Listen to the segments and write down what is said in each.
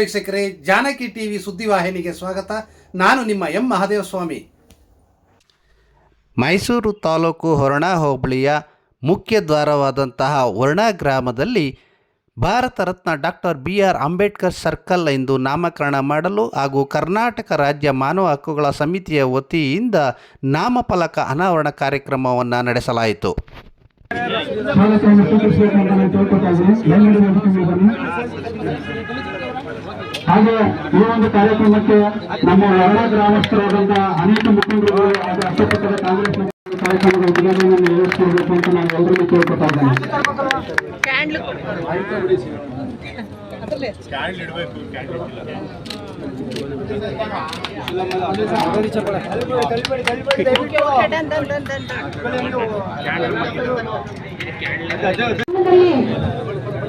ವೀಕ್ಷಕರೇ ಜಾನಕಿ ಟಿವಿ ಸುದ್ದಿವಾಹಿನಿಗೆ ಸ್ವಾಗತ. ನಾನು ನಿಮ್ಮ ಎಂ ಮಹಾದೇವಸ್ವಾಮಿ. ಮೈಸೂರು ತಾಲೂಕು ಹೊರಣ ಹೋಬಳಿಯ ಮುಖ್ಯ ದ್ವಾರವಾದಂತಹ ವರ್ಣ ಗ್ರಾಮದಲ್ಲಿ Bharat Ratna doctor B R Ambedkar circle ಎಂದು ನಾಮಕರಣ ಮಾಡಲು ಹಾಗೂ ಕರ್ನಾಟಕ ರಾಜ್ಯ ಮಾನವ ಹಕ್ಕುಗಳ ಸಮಿತಿಯ ವತಿಯಿಂದ ನಾಮಫಲಕ ಅನಾವರಣ ಕಾರ್ಯಕ್ರಮವನ್ನು ನಡೆಸಲಾಯಿತು ಚಾಲಕವನ್ನು ಸ್ವೀಕರಿಸಬೇಕಂತ ನಾನು ಕೇಳ್ಕೊತಾ ಇದ್ದೀನಿ ಮೇಲ್ಗಡೆ ವೇದಿಕೆಗೆ ಬನ್ನಿ ಹಾಗೆ ಈ ಒಂದು ಕಾರ್ಯಕ್ರಮಕ್ಕೆ ನಮ್ಮ ಎಲ್ಲ ಗ್ರಾಮಸ್ಥರಾದಂತಹ ಅನೇಕ ಮುಖಂಡರು ಹಾಗೂ ಕಾಂಗ್ರೆಸ್ ಕಾರ್ಯಕ್ರಮದ ಉದ್ಘಾಟನೆಯನ್ನು ನೆರವೇರಿಸಿಕೊಳ್ಬೇಕು ಅಂತ ನಾನು ಎಲ್ಲರಿಗೂ ಕೇಳ್ಕೊತಾ ಇದ್ದೇನೆ.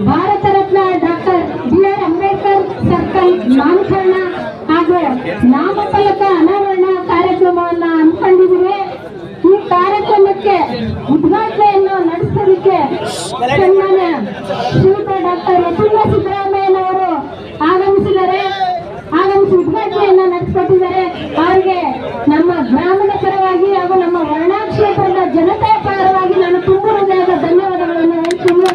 Bharat Ratna doctor B R Ambedkar circle ನಾಮಕರಣ ಹಾಗೂ ನಾಮಫಲಕ ಅನಾವರಣ ಕಾರ್ಯಕ್ರಮವನ್ನ ಹಮ್ಮಿಕೊಂಡಿದ್ದೀವಿ. ಈ ಕಾರ್ಯಕ್ರಮಕ್ಕೆ ಉದ್ಘಾಟನೆಯನ್ನು ನಡೆಸೋದಕ್ಕೆ ಸನ್ಮಾನ್ಯ ಶ್ರೀಯುತ ಡಾಕ್ಟರ್ ಯತೀಂದ್ರ ಸಿದ್ದರಾಮಯ್ಯನವರು ಆಗಮಿಸಿದ್ದಾರೆ. ಆಗಮಿಸಿ ಉದ್ಘಾಟನೆಯನ್ನ ನಡೆಸಿಕೊಟ್ಟಿದ್ದಾರೆ. ಅವರಿಗೆ ನಮ್ಮ ಗ್ರಾಮದ ಪರವಾಗಿ ಹಾಗೂ ನಮ್ಮ ವರ್ಣಾಕ್ಷೇತ್ರದ ಕ್ಷೇತ್ರದ ಪರವಾಗಿ ನಾನು ತುಂಬ ಹೃದಯದ ಧನ್ಯವಾದಗಳನ್ನು ಹೇಳ್ತೀನಿ.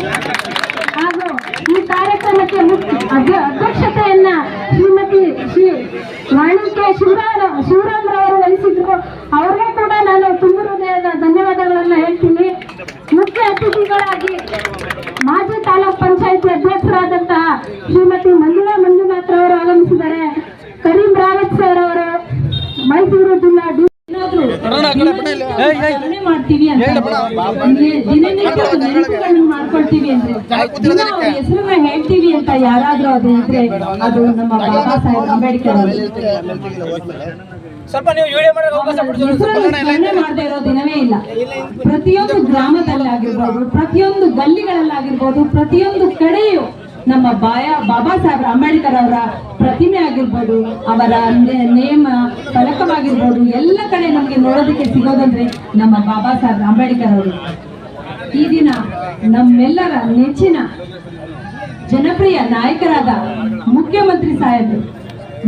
ಅಧ್ಯ- ಅಧ್ಯಕ್ಷತೆಯನ್ನ ಶ್ರೀಮತಿ ಶ್ರೀ ವಾಣಿಜ್ಯ ಶಿವರಾಮ್ ಅವರು ವಹಿಸಿದ್ರು. ಅವ್ರಿಗೆ ಕೂಡ ನಾನು ತುಂಬ ಹೃದಯದ ಧನ್ಯವಾದಗಳನ್ನ ಹೇಳ್ತೀನಿ. ಮುಖ್ಯ ಅತಿಥಿಗಳಾಗಿ ಮಾಜಿ ತಾಲೂಕ್ ಪಂಚಾಯತಿ ಅಧ್ಯಕ್ಷರಾದಂತಹ ಶ್ರೀಮತಿ ಮಂಜುಳಾ ಮಂಜುನಾಥ್ ಅವರು ಆಗಮಿಸಿದ್ದಾರೆ. ಕರೀಂ ರಾವತ್ ಸರ್ ಅವರು, ಮೈಸೂರು ಜಿಲ್ಲಾ ಮಾಡ್ತೀವಿ ಮಾಡ್ಕೊಳ್ತೀವಿ ಅಂದ್ರೆ ಹೆಸರನ್ನ ಹೇಳ್ತೀವಿ ಅಂತ ಯಾರಾದ್ರೂ ಅದು ಇದ್ರೆ ಅದು ನಮ್ಮ ಬಾಬಾ ಸಾಹೇಬ್ ಅಂಬೇಡ್ಕರ್ ಸ್ವಲ್ಪ ನೀವು ವಿಡಿಯೋ ಮಾಡದೇ ಇರೋ ದಿನವೇ ಇಲ್ಲ. ಪ್ರತಿಯೊಂದು ಗ್ರಾಮದಲ್ಲಿ ಆಗಿರ್ಬೋದು ಪ್ರತಿಯೊಂದು ಗಲ್ಲಿಗಳಲ್ಲಾಗಿರ್ಬೋದು ಪ್ರತಿಯೊಂದು ಕಡೆಯೂ ನಮ್ಮ ಬಾಯ ಬಾಬಾ ಸಾಹೇಬ್ ಅಂಬೇಡ್ಕರ್ ಅವರ ಪ್ರತಿಮೆ ಆಗಿರ್ಬೋದು, ಅವರ ನೇಮ, ಫಲಕವಾಗಿರ್ಬೋದು, ಎಲ್ಲ ಕಡೆ ನಮಗೆ ನೋಡೋದಕ್ಕೆ ಸಿಗೋದಂದ್ರೆ ನಮ್ಮ ಬಾಬಾ ಸಾಹೇಬ್ ಅಂಬೇಡ್ಕರ್ ಅವರು. ಈ ದಿನ ನಮ್ಮೆಲ್ಲರ ನೆಚ್ಚಿನ ಜನಪ್ರಿಯ ನಾಯಕರಾದ ಮುಖ್ಯಮಂತ್ರಿ ಸಾಹೇಬರು,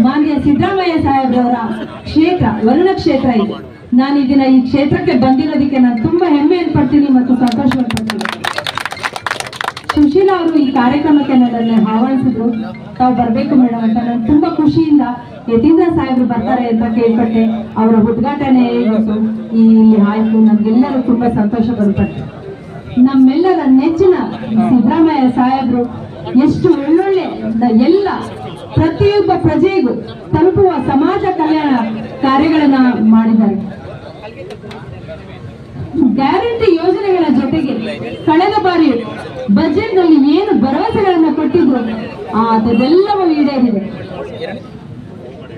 ಮಾನ್ಯ ಸಿದ್ದರಾಮಯ್ಯ ಸಾಹೇಬ್ರವರ ಕ್ಷೇತ್ರ, ವರುಣ ಕ್ಷೇತ್ರ ಇದೆ. ನಾನು ಈ ದಿನ ಈ ಕ್ಷೇತ್ರಕ್ಕೆ ಬಂದಿರೋದಕ್ಕೆ ನಾನು ತುಂಬಾ ಹೆಮ್ಮೆ ಪಡ್ತೀನಿ ಮತ್ತು ಸಂತೋಷ ಪಡ್ತೀನಿ ಸುಶೀಲಾ ಅವರು ಈ ಕಾರ್ಯಕ್ರಮಕ್ಕೆ ನನ್ನನ್ನು ಆಹ್ವಾನಿಸಿದ್ರು. ತಾವು ಬರ್ಬೇಕು ಮೇಡಮ್ ಅಂತ ನಾನು ತುಂಬಾ ಖುಷಿಯಿಂದ ಯತೀಂದ್ರ ಸಾಹೇಬ್ರು ಬರ್ತಾರೆ ಅಂತ ಕೇಳ್ಪಟ್ಟೆ. ಅವರ ಉದ್ಘಾಟನೆ ಇಲ್ಲಿ ಆಯ್ತು. ನಮ್ಗೆಲ್ಲರೂ ತುಂಬಾ ಸಂತೋಷ ಪಡ್ಪಟ್ಟೆ ನಮ್ಮೆಲ್ಲರ ನೆಚ್ಚಿನ ಸಿದ್ದರಾಮಯ್ಯ ಸಾಹೇಬ್ರು ಎಷ್ಟು ಒಳ್ಳೊಳ್ಳೆ ಎಲ್ಲ ಪ್ರತಿಯೊಬ್ಬ ಪ್ರಜೆಗೂ ತಲುಪುವ ಸಮಾಜ ಕಲ್ಯಾಣ ಕಾರ್ಯಗಳನ್ನ ಮಾಡಿದ್ದಾರೆ. ಗ್ಯಾರಂಟಿ ಯೋಜನೆಗಳ ಜೊತೆಗೆ ಕಳೆದ ಬಾರಿ ಬಜೆಟ್ನಲ್ಲಿ ಏನು ಭರವಸೆಗಳನ್ನ ಕೊಟ್ಟಿದ್ರು ಅದೆಲ್ಲವೂ ಈಡೇರಿದೆ.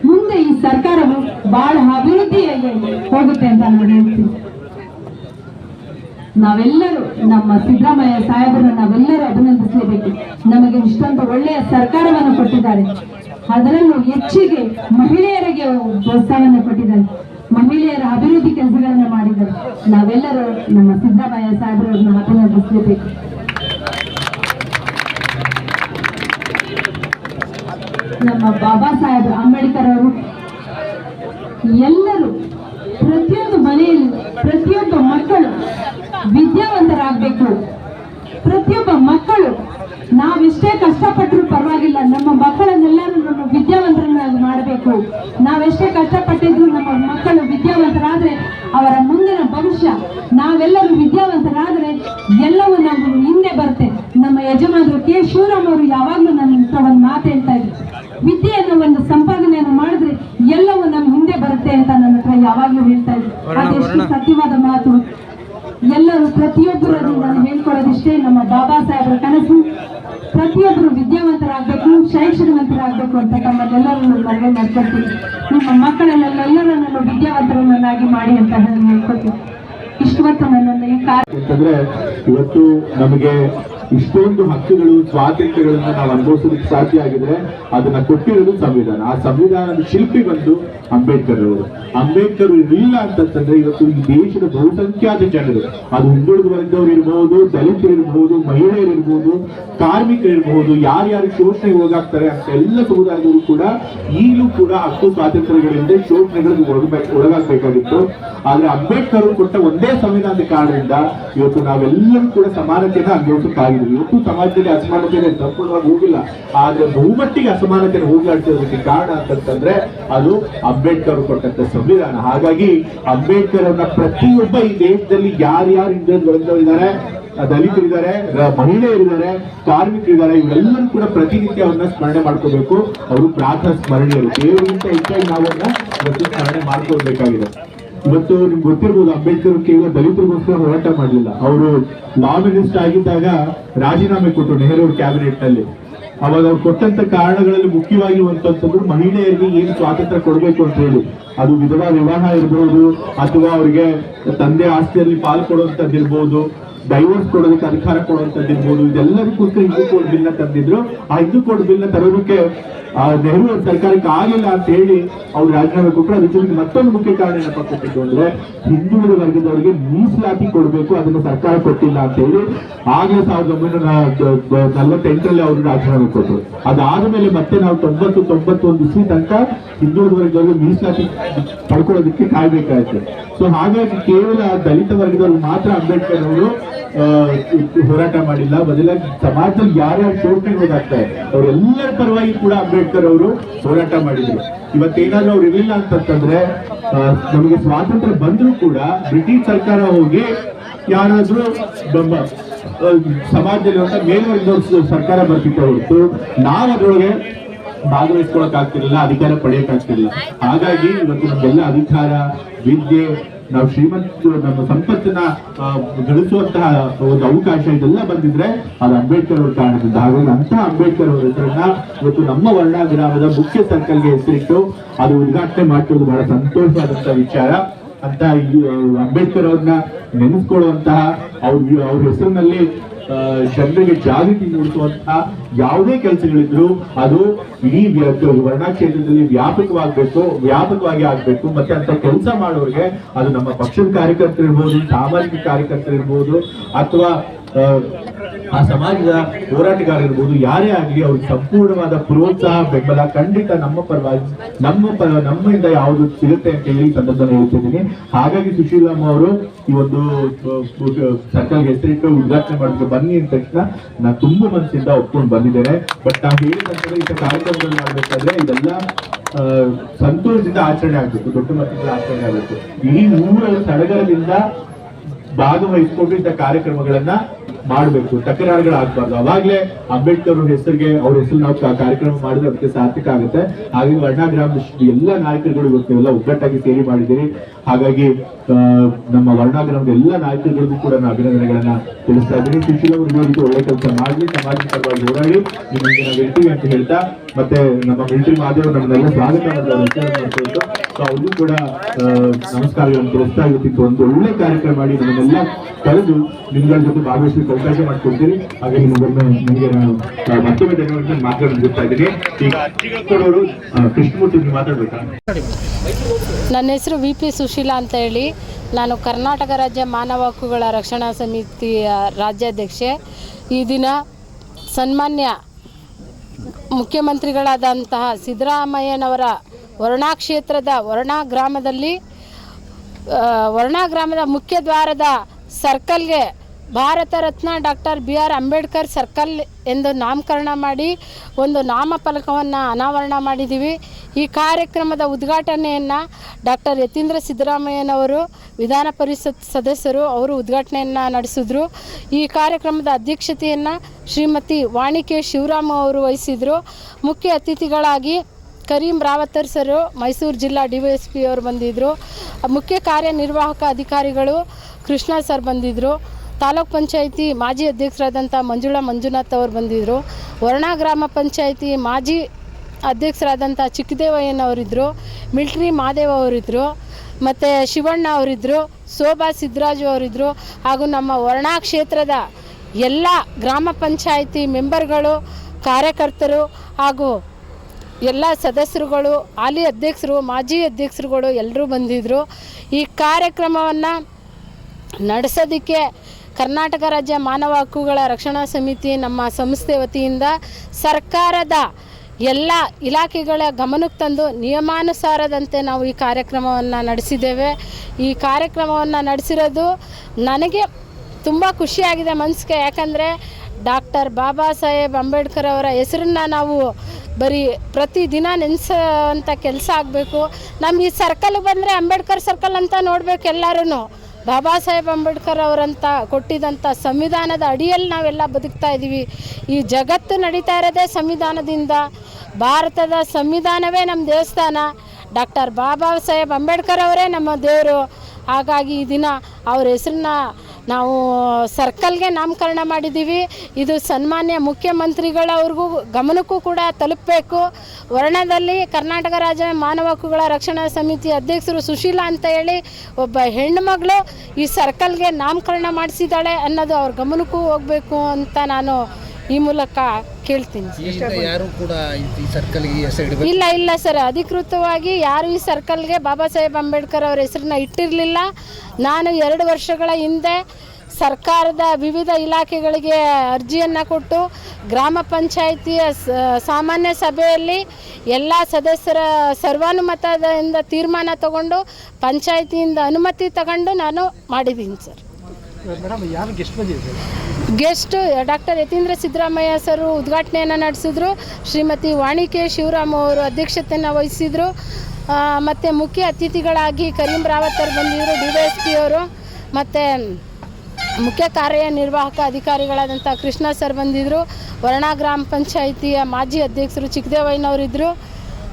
ಮುಂದೆ ಈ ಸರ್ಕಾರವು ಬಹಳ ಅಭಿವೃದ್ಧಿಯಾಗಿ ಹೋಗುತ್ತೆ ಅಂತ ನಾನು ಹೇಳ್ತೀನಿ. ನಾವೆಲ್ಲರೂ ನಮ್ಮ ಸಿದ್ದರಾಮಯ್ಯ ಸಾಹೇಬರನ್ನ ನಾವೆಲ್ಲರೂ ಅಭಿನಂದಿಸಲೇಬೇಕು. ನಮಗೆ ಇಷ್ಟೊಂದು ಒಳ್ಳೆಯ ಸರ್ಕಾರವನ್ನು ಕೊಟ್ಟಿದ್ದಾರೆ. ಅದರಲ್ಲೂ ಹೆಚ್ಚಿಗೆ ಮಹಿಳೆಯರಿಗೆ ಪ್ರೋತ್ಸಾಹವನ್ನು ಕೊಟ್ಟಿದ್ದಾರೆ. ಮಹಿಳೆಯರ ಅಭಿವೃದ್ಧಿ ಕೆಲಸಗಳನ್ನು ಮಾಡಿದ್ದಾರೆ. ನಾವೆಲ್ಲರೂ ನಮ್ಮ ಸಿದ್ದರಾಮಯ್ಯ ಸಾಹೇಬರನ್ನ ಅಭಿನಂದಿಸಲೇಬೇಕು. ನಮ್ಮ ಬಾಬಾ ಸಾಹೇಬ್ ಅಂಬೇಡ್ಕರ್ ಅವರು ಎಲ್ಲರೂ ಪ್ರತಿಯೊಂದು ಮನೆಯಲ್ಲಿ ಪ್ರತಿಯೊಬ್ಬ ಮಕ್ಕಳು ವಿದ್ಯಾವಂತರಾಗಬೇಕು. ಪ್ರತಿಯೊಬ್ಬ ಮಕ್ಕಳು ನಾವೆಷ್ಟೇ ಕಷ್ಟಪಟ್ಟರು ಪರವಾಗಿಲ್ಲ, ನಮ್ಮ ಮಕ್ಕಳನ್ನೆಲ್ಲರೂ ನಮ್ಮ ವಿದ್ಯಾವಂತರನ್ನಾಗಿ ಮಾಡಬೇಕು. ನಾವೆಷ್ಟೇ ಕಷ್ಟಪಟ್ಟಿದ್ರು ನಮ್ಮ ಮಕ್ಕಳು ವಿದ್ಯಾವಂತರಾದ್ರೆ ಅವರ ಮುಂದಿನ ಭವಿಷ್ಯ, ನಾವೆಲ್ಲರೂ ವಿದ್ಯಾವಂತರಾದ್ರೆ ಎಲ್ಲವೂ ನಮ್ಮ ಹಿಂದೆ ಬರುತ್ತೆ ನಮ್ಮ ಯಜಮಾನರು ಕೆ ಶಿವರಾಮ್ ಅವರು ಯಾವಾಗಲೂ ನನ್ನ ಹತ್ರ ಒಂದು ಮಾತು ಹೇಳ್ತಾ ಇದ್ರು ವಿದ್ಯೆಯನ್ನು ಒಂದು ಸಂಪಾದನೆಯನ್ನು ಮಾಡಿದ್ರೆ ಎಲ್ಲವೂ ನಮ್ಮ ಹಿಂದೆ ಬರುತ್ತೆ ಅಂತ ನನ್ನ ಹತ್ರ ಯಾವಾಗಲೂ ಹೇಳ್ತಾ ಇದ್ರು ಅದೆಷ್ಟು ಸತ್ಯವಾದ ಮಾತು ಎಲ್ಲರೂ ಪ್ರತಿಯೊಬ್ಬರು ನಾನು ಹೇಳ್ಕೊಳ್ಳೋದಿಷ್ಟೇ ನಮ್ಮ ಬಾಬಾ ಸಾಹೇಬರ ಕನಸು ಪ್ರತಿಯೊಬ್ಬರು ವಿದ್ಯಾವಂತರಾಗಬೇಕು ಶೈಕ್ಷಣಿಕವಂತರಾಗಬೇಕು ಅಂತ ನನ್ನ ಮನೆ ಮಾಡ್ಕೊಳ್ತೀನಿ ನಿಮ್ಮ ಮಕ್ಕಳನ್ನೆಲ್ಲರನ್ನು ವಿದ್ಯಾವಂತರನ್ನಾಗಿ ಮಾಡಿ ಅಂತ ಹೇಳಿ ಹೇಳ್ಕೊತೀನಿ ಇಷ್ಟು ಹೊತ್ತು ನನ್ನನ್ನು ಈ ಕಾರ್ಯ ಅಂತಂದ್ರೆ ಇವತ್ತು ನಮಗೆ ಇಷ್ಟೊಂದು ಹಕ್ಕುಗಳು, ಸ್ವಾತಂತ್ರ್ಯಗಳನ್ನು ನಾವು ಅನುಭವಿಸೋದಕ್ಕೆ ಸಾಧ್ಯ ಆಗಿದ್ರೆ ಅದನ್ನ ಕೊಟ್ಟಿರೋದು ಸಂವಿಧಾನ. ಆ ಸಂವಿಧಾನದ ಶಿಲ್ಪಿ ಬಂದು ಅಂಬೇಡ್ಕರ್ ಅವರು. ಅಂಬೇಡ್ಕರ್ ಇರಲಿಲ್ಲ ಅಂತಂದ್ರೆ ಇವತ್ತು ಈ ದೇಶದ ಬಹುಸಂಖ್ಯಾತ ಜನರು. ಅದು ಹಿಂದುಳಿದ ವರ್ಗದವ್ರು ಇರಬಹುದು ಮಹಿಳೆಯರು ಇರಬಹುದು ಕಾರ್ಮಿಕರು ಇರಬಹುದು ಯಾರ್ಯಾರು ಶೋಷಣೆಗೆ ಒಳಗಾಗ್ತಾರೆ ಅಂತ ಎಲ್ಲ ಸಮುದಾಯದವರು ಕೂಡ ಈಗಲೂ ಕೂಡ ಹಕ್ಕು ಸ್ವಾತಂತ್ರ್ಯಗಳಿಂದ ಶೋಷಣೆಗಳಿಗೆ ಒಳಗಬೇಕು ಒಳಗಾಗಬೇಕಾಗಿತ್ತು. ಆದ್ರೆ ಅಂಬೇಡ್ಕರ್ ಕೊಟ್ಟ ಒಂದೇ ಸಂವಿಧಾನದ ಕಾರಣದಿಂದ ಇವತ್ತು ನಾವೆಲ್ಲರೂ ಕೂಡ ಸಮಾನತೆಯನ್ನು ಅನುಭವಿಸಕ್ಕಾಗಿದ್ದೀವಿ ಇವತ್ತು ಸಮಾಜದಲ್ಲಿ ಅಸಮಾನತೆ ಇದೆ, ಸಂಪೂರ್ಣವಾಗಿ ಹೋಗಿಲ್ಲ. ಆದ್ರೆ ಬಹುಮಟ್ಟಿಗೆ ಅಸಮಾನತೆ ಹೋಗ್ಲಾಡ್ತಿರೋದಕ್ಕೆ ಕಾರಣ ಅಂತಂತಂದ್ರೆ ಅದು ಅಂಬೇಡ್ಕರ್ ಕೊಟ್ಟಂತ ಸಂವಿಧಾನ. ಹಾಗಾಗಿ ಅಂಬೇಡ್ಕರ್ ಅವರ ಪ್ರತಿಯೊಬ್ಬ ಈ ದೇಶದಲ್ಲಿ ಯಾರ್ಯಾರು ಹಿಂದುಳಿದ ಇದ್ದಾರೆ ದಲಿತರಿದ್ದಾರೆ ಮಹಿಳೆಯರಿದ್ದಾರೆ ಕಾರ್ಮಿಕರಿದ್ದಾರೆ ಇವರೆಲ್ಲರೂ ಕೂಡ ಪ್ರತಿನಿತ್ಯ ಅವ್ರನ್ನ ಸ್ಮರಣೆ ಮಾಡ್ಕೋಬೇಕು. ಅವರು ಪ್ರಾರ್ಥನಾ ಸ್ಮರಣೀಯರು. ದೇವರಿಗಿಂತ ಹೆಚ್ಚಾಗಿ ನಾವು ಅವ್ರನ್ನ ಸ್ಮರಣೆ ಮಾಡ್ಕೊಳ್ಬೇಕಾಗಿದೆ. ಇವತ್ತು ನಿಮ್ಗೆ ಗೊತ್ತಿರ್ಬೋದು ಅಂಬೇಡ್ಕರ್ ಕೇವಲ ದಲಿತರಿಗೋಸ್ಕರ ಹೋರಾಟ ಮಾಡಲಿಲ್ಲ. ಅವರು ಲಾ ಮಿನಿಸ್ಟರ್ ಆಗಿದ್ದಾಗ ರಾಜೀನಾಮೆ ಕೊಟ್ಟರು ನೆಹರು ಅವ್ರ ಕ್ಯಾಬಿನೆಟ್ನಲ್ಲಿ ಅವಾಗ ಅವ್ರು ಕೊಟ್ಟಂತ ಕಾರಣಗಳಲ್ಲಿ ಮುಖ್ಯವಾಗಿರುವಂತಂದ್ರೆ ಮಹಿಳೆಯರಿಗೆ ಏನು ಸ್ವಾತಂತ್ರ್ಯ ಕೊಡಬೇಕು ಅಂತ ಹೇಳಿ. ಅದು ವಿಧವಾ ವಿವಾಹ ಇರ್ಬೋದು, ಅಥವಾ ಅವರಿಗೆ ತಂದೆ ಆಸ್ತಿಯಲ್ಲಿ ಪಾಲು ಕೊಡುವಂತದ್ದಿರ್ಬೋದು ಡೈವೋರ್ಸ್ ಕೊಡೋದಕ್ಕೆ ಅಧಿಕಾರ ಕೊಡುವಂತದ್ದು ಇರ್ಬೋದು ಇದೆಲ್ಲದಕ್ಕೋಸ್ಕರ ಹಿಂದೂ ಕೋಡ್ ಬಿಲ್ನ ತಂದಿದ್ರು. ಆ ಹಿಂದೂ ಕೋಡ್ ಬಿಲ್ನ ತರೋದಕ್ಕೆ ನೆಹರು ಸರ್ಕಾರಕ್ಕೆ ಆಗಿಲ್ಲ ಅಂತ ಹೇಳಿ ಅವ್ರು ರಾಜೀನಾಮೆ ಕೊಟ್ಟರು ಅದ್ರ ಜೊತೆಗೆ ಮತ್ತೊಂದು ಮುಖ್ಯ ಕಾರಣ ಏನಪ್ಪ ಕೊಟ್ಟಿದ್ದು ಅಂದ್ರೆ ಹಿಂದುಳಿದ ವರ್ಗದವರಿಗೆ ಮೀಸಲಾತಿ ಕೊಡಬೇಕು, ಅದನ್ನು ಸರ್ಕಾರ ಕೊಟ್ಟಿಲ್ಲ ಅಂತ ಹೇಳಿ ಆಗಲೇ ಸಾವಿರದ ಒಂಬೈನೂರ ನಲವತ್ತೆಂಟರಲ್ಲಿ ಅವರು ರಾಜೀನಾಮೆ ಕೊಟ್ಟರು. ಅದಾದ್ಮೇಲೆ ಮತ್ತೆ ನಾವು ತೊಂಬತ್ತು, ತೊಂಬತ್ತೊಂದು ಇಸ್ವಿ ತನಕ ಹಿಂದುಳಿದ ವರ್ಗದವರಿಗೆ ಮೀಸಲಾತಿ ಪಡ್ಕೊಳ್ಳೋದಕ್ಕೆ ಕಾಯ್ಬೇಕಾಯ್ತು. ಸೊ ಹಾಗಾಗಿ ಕೇವಲ ದಲಿತ ವರ್ಗದವರು ಮಾತ್ರ ಅಂಬೇಡ್ಕರ್ ಅವರು ಹೋರಾಟ ಮಾಡಿಲ್ಲ. ಬದಲಾಗಿ ಸಮಾಜದಲ್ಲಿ ಯಾರ್ಯಾರು ಶೋಷಣೆಗೆ ಹೋದಾಗ್ತಾರೆ ಅವರೆಲ್ಲರ ಪರವಾಗಿ ಕೂಡ ಅಂಬೇಡ್ಕರ್ ಅವರು ಹೋರಾಟ ಮಾಡಿದ್ರು. ಇವತ್ತೇನಾದ್ರೂ ಅವ್ರು ಇರಲಿಲ್ಲ ಅಂತಂತಂದ್ರೆ ನಮಗೆ ಸ್ವಾತಂತ್ರ್ಯ ಬಂದರೂ ಕೂಡ ಬ್ರಿಟಿಷ್ ಸರ್ಕಾರ ಹೋಗಿ ಯಾರಾದ್ರೂ ಸಮಾಜದಲ್ಲಿ ಅಂತ ಮೇಲ್ವರ್ಗದವ್ರ ಸರ್ಕಾರ ಬರ್ತಿತ್ತು ಹೊರತು ನಾವು ಅದರೊಳಗೆ ಭಾಗವಹಿಸ್ಕೊಳಕ್ ಆಗ್ತಿರ್ಲಿಲ್ಲ ಅಧಿಕಾರ ಪಡೆಯಕ್ ಆಗ್ತಿರ್ಲಿಲ್ಲ ಹಾಗಾಗಿ ಇವತ್ತು ನಮ್ಗೆಲ್ಲ ಅಧಿಕಾರ, ವಿದ್ಯೆ ನಾವು ಶ್ರೀಮಂತ ನಮ್ಮ ಸಂಪತ್ತನ್ನ ಗಳಿಸುವಂತಹ ಒಂದು ಅವಕಾಶ ಇದೆಲ್ಲ ಬಂದಿದ್ರೆ ಅದು ಅಂಬೇಡ್ಕರ್ ಅವ್ರ ಕಾರಣದಿಂದ. ಹಾಗಾಗಿ ಅಂತಹ ಅಂಬೇಡ್ಕರ್ ಅವರ ಹೆಸರನ್ನ ಇವತ್ತು ನಮ್ಮ ವರ್ಣ ಗ್ರಾಮದ ಮುಖ್ಯ ಸರ್ಕಲ್ಗೆ ಹೆಸರಿಟ್ಟು ಅದು ಉದ್ಘಾಟನೆ ಮಾಡ್ತಿರೋದು ಬಹಳ ಸಂತೋಷವಾದಂತಹ ವಿಚಾರ. ಅಂತ ಅಂಬೇಡ್ಕರ್ ಅವ್ರನ್ನ ನೆನೆಸ್ಕೊಳ್ಳುವಂತಹ ಅವ್ರ ಅವ್ರ ಹೆಸರಿನಲ್ಲಿ ಜನರಿಗೆ ಜಾಗೃತಿ ಮೂಡಿಸುವಂತಹ ಯಾವುದೇ ಕೆಲಸಗಳಿದ್ರು ಅದು ಇಡೀ ವರ್ಣಾ ಕ್ಷೇತ್ರದಲ್ಲಿ ವ್ಯಾಪಕವಾಗಬೇಕು, ವ್ಯಾಪಕವಾಗಿ ಆಗ್ಬೇಕು. ಮತ್ತೆ ಅಂತ ಕೆಲಸ ಮಾಡೋರಿಗೆ ಅದು ನಮ್ಮ ಪಕ್ಷದ ಕಾರ್ಯಕರ್ತರು ಇರ್ಬೋದು ಸಾಮಾಜಿಕ ಕಾರ್ಯಕರ್ತರು ಇರ್ಬೋದು ಅಥವಾ ಆ, ಸಮಾಜದ ಹೋರಾಟಗಾರ ಇರ್ಬೋದು ಯಾರೇ ಆಗಲಿ ಅವ್ರಿಗೆ ಸಂಪೂರ್ಣವಾದ ಪ್ರೋತ್ಸಾಹ ಬೆಂಬಲ ಖಂಡಿತ ನಮ್ಮ ಪರವಾಗಿ ನಮ್ಮ ಪರ ನಮ್ಮಿಂದ ಯಾವುದು ಸಿಗುತ್ತೆ ಅಂತ ಹೇಳಿ ಈ ಸಂದರ್ಭದಲ್ಲಿ ಹೇಳ್ತಿದ್ದೀನಿ ಹಾಗಾಗಿ ಸುಶೀಲಮ್ಮ ಅವರು ಈ ಒಂದು ಸರ್ಕಲ್ ಹೆಸರಿಟ್ಟು ಉದ್ಘಾಟನೆ ಮಾಡೋದಕ್ಕೆ ಬನ್ನಿ ಅಂದ ತಕ್ಷಣ ನಾನು ತುಂಬಾ ಮನಸ್ಸಿಂದ ಒಪ್ಕೊಂಡು ಬಂದಿದ್ದೇನೆ. ಬಟ್ ನಾವು ಹೇಳಿದಂತ ಈ ಕಾರ್ಯಕ್ರಮದಲ್ಲಿ ಮಾಡಬೇಕಾದ್ರೆ ಇದೆಲ್ಲ ಸಂತೋಷದಿಂದ ಆಚರಣೆ ಆಗಬೇಕು ದೊಡ್ಡ ಮಟ್ಟದಿಂದ ಆಚರಣೆ ಆಗಬೇಕು. ಇಡೀ ಊರ ಸಡಗರದಿಂದ ಭಾಗವಹಿಸ್ಕೊಂಡು ಇಂಥ ಕಾರ್ಯಕ್ರಮಗಳನ್ನ ಮಾಡಬೇಕು. ತಕರಾರುಗಳಾಗಬಾರ್ದು. ಅವಾಗ್ಲೇ ಅಂಬೇಡ್ಕರ್ ಅವ್ರ ಹೆಸರಿಗೆ ಅವ್ರ ಹೆಸರು ನಾವು ಕಾರ್ಯಕ್ರಮ ಮಾಡಿದ್ರೆ ಅದಕ್ಕೆ ಸಾರ್ಥಕ ಆಗುತ್ತೆ. ಹಾಗಾಗಿ ವರ್ಣಾ ಗ್ರಾಮ ಎಲ್ಲ ನಾಯಕರುಗಳು ಇವತ್ತು ಎಲ್ಲ ಒಗ್ಗಟ್ಟಾಗಿ ಸೇರಿ ಮಾಡಿದ್ದೀರಿ. ಹಾಗಾಗಿ ನಮ್ಮ ವರ್ಣಾ ಗ್ರಾಮದ ಎಲ್ಲ ನಾಯಕರುಗಳಿಗೂ ಕೂಡ ನಾನು ಅಭಿನಂದನೆಗಳನ್ನ ತಿಳಿಸ್ತಾ ಇದ್ದೀನಿ. ಅವರು ಇದೇ ರೀತಿ ಒಳ್ಳೆ ಕೆಲಸ ಮಾಡಲಿ ಸಮಾಜ ಪರವಾಗಿ ಹೋರಾಡಿ ನಿಮಗೆ ನಾವು ಅಂತ ಹೇಳ್ತಾ, ಮತ್ತೆ ನಮ್ಮ ಮಿಲಿಟರಿ ಮಾದೇವ್ ನಮ್ಮನ್ನೆಲ್ಲ ಸ್ವಾಗತ ಮಾಡ್ತಾ ಸೊ ಅವ್ರಿಗೂ ಕೂಡ ನಮಸ್ಕಾರಗಳನ್ನು ತಿಳಿಸ್ತಾ ಇವತ್ತಿತ್ತು. ಒಂದು ಒಳ್ಳೆ ಕಾರ್ಯಕ್ರಮ ಮಾಡಿ ನಮ್ಮನ್ನೆಲ್ಲ ಕರೆದು ನಿಮ್ಗಳ ಜೊತೆ ಭಾಗವಹಿಸಲಿಕ್ಕೆ ಅವಕಾಶ ಮಾಡಿಕೊಡ್ತೀರಿ. ಹಾಗೆ ನಿಮ್ಮನ್ನ ನಿಮಗೆ ನಾನು ಮತ್ತೊಮ್ಮೆ ಧನ್ಯವಾದ ಮಾತಾಡ್ತಾ ಇದ್ದೀನಿ. ಕೊಡೋರು ಕೃಷ್ಣಮೂರ್ತಿ ನೀವು ಮಾತಾಡ್ಬೇಕಾ? ನನ್ನ ಹೆಸರು ವಿ ಪಿ ಸುಶೀಲಾ ಅಂತ ಹೇಳಿ. ನಾನು ಕರ್ನಾಟಕ ರಾಜ್ಯ ಮಾನವ ಹಕ್ಕುಗಳ ರಕ್ಷಣಾ ಸಮಿತಿಯ ರಾಜ್ಯಾಧ್ಯಕ್ಷೆ. ಈ ದಿನ ಸನ್ಮಾನ್ಯ ಮುಖ್ಯಮಂತ್ರಿಗಳಾದಂತಹ ಸಿದ್ದರಾಮಯ್ಯನವರ ವರ್ಣಾ ಕ್ಷೇತ್ರದ ವರ್ಣಾ ಗ್ರಾಮದಲ್ಲಿ ವರ್ಣಾ ಗ್ರಾಮದ ಮುಖ್ಯ ದ್ವಾರದ ಸರ್ಕಲ್ಗೆ Bharat Ratna doctor B R Ambedkar circle ಎಂದು ನಾಮಕರಣ ಮಾಡಿ ಒಂದು ನಾಮಫಲಕವನ್ನು ಅನಾವರಣ ಮಾಡಿದ್ದೀವಿ. ಈ ಕಾರ್ಯಕ್ರಮದ ಉದ್ಘಾಟನೆಯನ್ನು ಡಾಕ್ಟರ್ ಯತೀಂದ್ರ ಸಿದ್ದರಾಮಯ್ಯನವರು, ವಿಧಾನ ಪರಿಷತ್ ಸದಸ್ಯರು ಅವರು ಉದ್ಘಾಟನೆಯನ್ನು ನಡೆಸಿದ್ರು. ಈ ಕಾರ್ಯಕ್ರಮದ ಅಧ್ಯಕ್ಷತೆಯನ್ನು ಶ್ರೀಮತಿ ವಾಣಿಕೆ ಶಿವರಾಮ ಅವರು ವಹಿಸಿದರು. ಮುಖ್ಯ ಅತಿಥಿಗಳಾಗಿ ಕರೀಂ ರಾವತರ್ ಸರು, ಮೈಸೂರು ಜಿಲ್ಲಾ ಡಿ ವೈ ಎಸ್ ಪಿ ಅವರು ಬಂದಿದ್ದರು ಮುಖ್ಯ ಕಾರ್ಯನಿರ್ವಾಹಕ ಅಧಿಕಾರಿಗಳು ಕೃಷ್ಣ ಸರ್ ಬಂದಿದ್ದರು ತಾಲೂಕ್ ಪಂಚಾಯಿತಿ ಮಾಜಿ ಅಧ್ಯಕ್ಷರಾದಂಥ ಮಂಜುಳಾ ಮಂಜುನಾಥ್ ಅವರು ಬಂದಿದ್ದರು ವರ್ಣಾ ಗ್ರಾಮ ಪಂಚಾಯಿತಿ ಮಾಜಿ ಅಧ್ಯಕ್ಷರಾದಂಥ ಚಿಕ್ಕದೇವಯ್ಯನವರಿದ್ದರು ಮಿಲ್ಟ್ರಿ ಮಾದೇವ ಅವರಿದ್ದರು ಮತ್ತು ಶಿವಣ್ಣ ಅವರಿದ್ದರು ಶೋಭಾ ಸಿದ್ದರಾಜು ಅವರಿದ್ದರು ಹಾಗೂ ನಮ್ಮ ವರ್ಣಾ ಕ್ಷೇತ್ರದ ಎಲ್ಲ ಗ್ರಾಮ ಪಂಚಾಯಿತಿ ಮೆಂಬರ್ಗಳು, ಕಾರ್ಯಕರ್ತರು ಹಾಗೂ ಎಲ್ಲ ಸದಸ್ಯರುಗಳು, ಹಾಲಿ ಅಧ್ಯಕ್ಷರು, ಮಾಜಿ ಅಧ್ಯಕ್ಷರುಗಳು ಎಲ್ಲರೂ ಬಂದಿದ್ದರು ಈ ಕಾರ್ಯಕ್ರಮವನ್ನು ನಡೆಸೋದಕ್ಕೆ ಕರ್ನಾಟಕ ರಾಜ್ಯ ಮಾನವ ಹಕ್ಕುಗಳ ರಕ್ಷಣಾ ಸಮಿತಿ ನಮ್ಮ ಸಂಸ್ಥೆ ವತಿಯಿಂದ ಸರ್ಕಾರದ ಎಲ್ಲ ಇಲಾಖೆಗಳ ಗಮನಕ್ಕೆ ತಂದು ನಿಯಮಾನುಸಾರದಂತೆ ನಾವು ಈ ಕಾರ್ಯಕ್ರಮವನ್ನು ನಡೆಸಿದ್ದೇವೆ. ಈ ಕಾರ್ಯಕ್ರಮವನ್ನು ನಡೆಸಿರೋದು ನನಗೆ ತುಂಬ ಖುಷಿಯಾಗಿದೆ ಮನಸ್ಸಿಗೆ. ಯಾಕಂದರೆ ಡಾಕ್ಟರ್ ಬಾಬಾ ಸಾಹೇಬ್ ಅಂಬೇಡ್ಕರ್ ಅವರ ಹೆಸರನ್ನ ನಾವು ಬರೀ ಪ್ರತಿದಿನ ನೆನೆಸೋವಂಥ ಕೆಲಸ ಆಗಬೇಕು. ನಮ್ಮ ಈ ಸರ್ಕಲ್ ಬಂದರೆ ಅಂಬೇಡ್ಕರ್ ಸರ್ಕಲ್ ಅಂತ ನೋಡಬೇಕು ಎಲ್ಲರೂ ಬಾಬಾ ಸಾಹೇಬ್ ಅಂಬೇಡ್ಕರ್ ಅವರಂತ ಕೊಟ್ಟಿದಂಥ ಸಂವಿಧಾನದ ಅಡಿಯಲ್ಲಿ ನಾವೆಲ್ಲ ಬದುಕ್ತಾ ಇದ್ದೀವಿ. ಈ ಜಗತ್ತು ನಡೀತಾ ಇರೋದೇ ಸಂವಿಧಾನದಿಂದ. ಭಾರತದ ಸಂವಿಧಾನವೇ ನಮ್ಮ ದೇವಸ್ಥಾನ. ಡಾಕ್ಟರ್ ಬಾಬಾ ಸಾಹೇಬ್ ಅಂಬೇಡ್ಕರ್ ಅವರೇ ನಮ್ಮ ದೇವರು. ಹಾಗಾಗಿ ಈ ದಿನ ಅವ್ರ ಹೆಸರನ್ನ ನಾವು ಸರ್ಕಲ್ಗೆ ನಾಮಕರಣ ಮಾಡಿದ್ದೀವಿ. ಇದು ಸನ್ಮಾನ್ಯ ಮುಖ್ಯಮಂತ್ರಿಗಳವ್ರಿಗೂ ಗಮನಕ್ಕೂ ಕೂಡ ತಲುಪಬೇಕು. ವರ್ಣದಲ್ಲಿ ಕರ್ನಾಟಕ ರಾಜ್ಯ ಮಾನವ ಹಕ್ಕುಗಳ ರಕ್ಷಣಾ ಸಮಿತಿ ಅಧ್ಯಕ್ಷರು ಸುಶೀಲಾ ಅಂತ ಹೇಳಿ ಒಬ್ಬ ಹೆಣ್ಣುಮಗಳು ಈ ಸರ್ಕಲ್ಗೆ ನಾಮಕರಣ ಮಾಡಿಸಿದ್ದಾಳೆ ಅನ್ನೋದು ಅವ್ರ ಗಮನಕ್ಕೂ ಹೋಗಬೇಕು ಅಂತ ನಾನು ಈ ಮೂಲಕ ಕೇಳ್ತೀನಿ. ಯಾರು ಕೂಡ ಈ ಸರ್ಕಲ್ಗೆ ಹೆಸರು ಇಡಬೇಕು? ಇಲ್ಲ ಇಲ್ಲ ಸರ್. ಅಧಿಕೃತವಾಗಿ ಯಾರು ಈ ಸರ್ಕಲ್ಗೆ ಬಾಬಾ ಸಾಹೇಬ್ ಅಂಬೇಡ್ಕರ್ ಅವರ ಹೆಸರನ್ನ ಇಟ್ಟಿರಲಿಲ್ಲ. ನಾನು ಎರಡು ವರ್ಷಗಳ ಹಿಂದೆ ಸರ್ಕಾರದ ವಿವಿಧ ಇಲಾಖೆಗಳಿಗೆ ಅರ್ಜಿಯನ್ನು ಕೊಟ್ಟು ಗ್ರಾಮ ಪಂಚಾಯಿತಿಯ ಸಾಮಾನ್ಯ ಸಭೆಯಲ್ಲಿ ಎಲ್ಲ ಸದಸ್ಯರ ಸರ್ವಾನುಮತದಿಂದ ತೀರ್ಮಾನ ತಗೊಂಡು ಪಂಚಾಯಿತಿಯಿಂದ ಅನುಮತಿ ತಗೊಂಡು ನಾನು ಮಾಡಿದ್ದೀನಿ sir. Guest doctor Yathindra Siddaramaiah sir ಉದ್ಘಾಟನೆಯನ್ನು ನಡೆಸಿದ್ರು. ಶ್ರೀಮತಿ ವಾಣಿಕೆ ಶಿವರಾಮ್ ಅವರು ಅಧ್ಯಕ್ಷತೆಯನ್ನು ವಹಿಸಿದರು. ಮತ್ತು ಮುಖ್ಯ ಅತಿಥಿಗಳಾಗಿ ಕರೀಂ ರಾವತ್ ಅವರು ಬಂದಿದ್ದರು ಡಿ ಎಸ್ ಪಿ ಅವರು. ಮತ್ತು ಮುಖ್ಯ ಕಾರ್ಯನಿರ್ವಾಹಕ ಅಧಿಕಾರಿಗಳಾದಂಥ ಕೃಷ್ಣ ಸರ್ ಬಂದಿದ್ದರು ವರ್ಣಾ ಗ್ರಾಮ ಪಂಚಾಯಿತಿಯ ಮಾಜಿ ಅಧ್ಯಕ್ಷರು ಚಿಕ್ಕದೇವಯ್ಯನವರಿದ್ದರು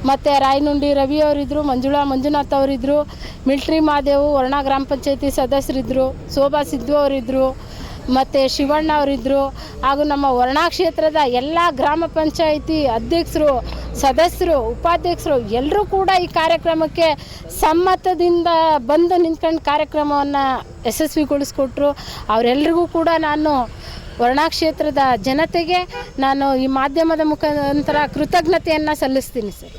ಮತ್ತು ರಾಯನುಂಡಿ ರವಿ ಅವರಿದ್ದರು ಮಂಜುಳಾ ಮಂಜುನಾಥ್ ಅವರಿದ್ದರು ಮಿಲ್ಟ್ರಿ ಮಾದೇವು ವರ್ಣಾ ಗ್ರಾಮ ಪಂಚಾಯಿತಿ ಸದಸ್ಯರಿದ್ದರು ಶೋಭಾ ಸಿದ್ದು ಅವರಿದ್ದರು ಮತ್ತು ಶಿವಣ್ಣ ಅವರಿದ್ದರು ಹಾಗೂ ನಮ್ಮ ವರ್ಣಾ ಕ್ಷೇತ್ರದ ಎಲ್ಲ ಗ್ರಾಮ ಪಂಚಾಯಿತಿ ಅಧ್ಯಕ್ಷರು, ಸದಸ್ಯರು, ಉಪಾಧ್ಯಕ್ಷರು ಎಲ್ಲರೂ ಕೂಡ ಈ ಕಾರ್ಯಕ್ರಮಕ್ಕೆ ಸಮ್ಮತದಿಂದ ಬಂದು ನಿಂತ್ಕೊಂಡು ಕಾರ್ಯಕ್ರಮವನ್ನು ಯಶಸ್ವಿಗೊಳಿಸ್ಕೊಟ್ರು. ಅವರೆಲ್ಲರಿಗೂ ಕೂಡ ನಾನು ವರ್ಣಾ ಕ್ಷೇತ್ರದ ಜನತೆಗೆ ನಾನು ಈ ಮಾಧ್ಯಮದ ಮುಖಾಂತರ ಕೃತಜ್ಞತೆಯನ್ನು ಸಲ್ಲಿಸ್ತೀನಿ ಸರ್.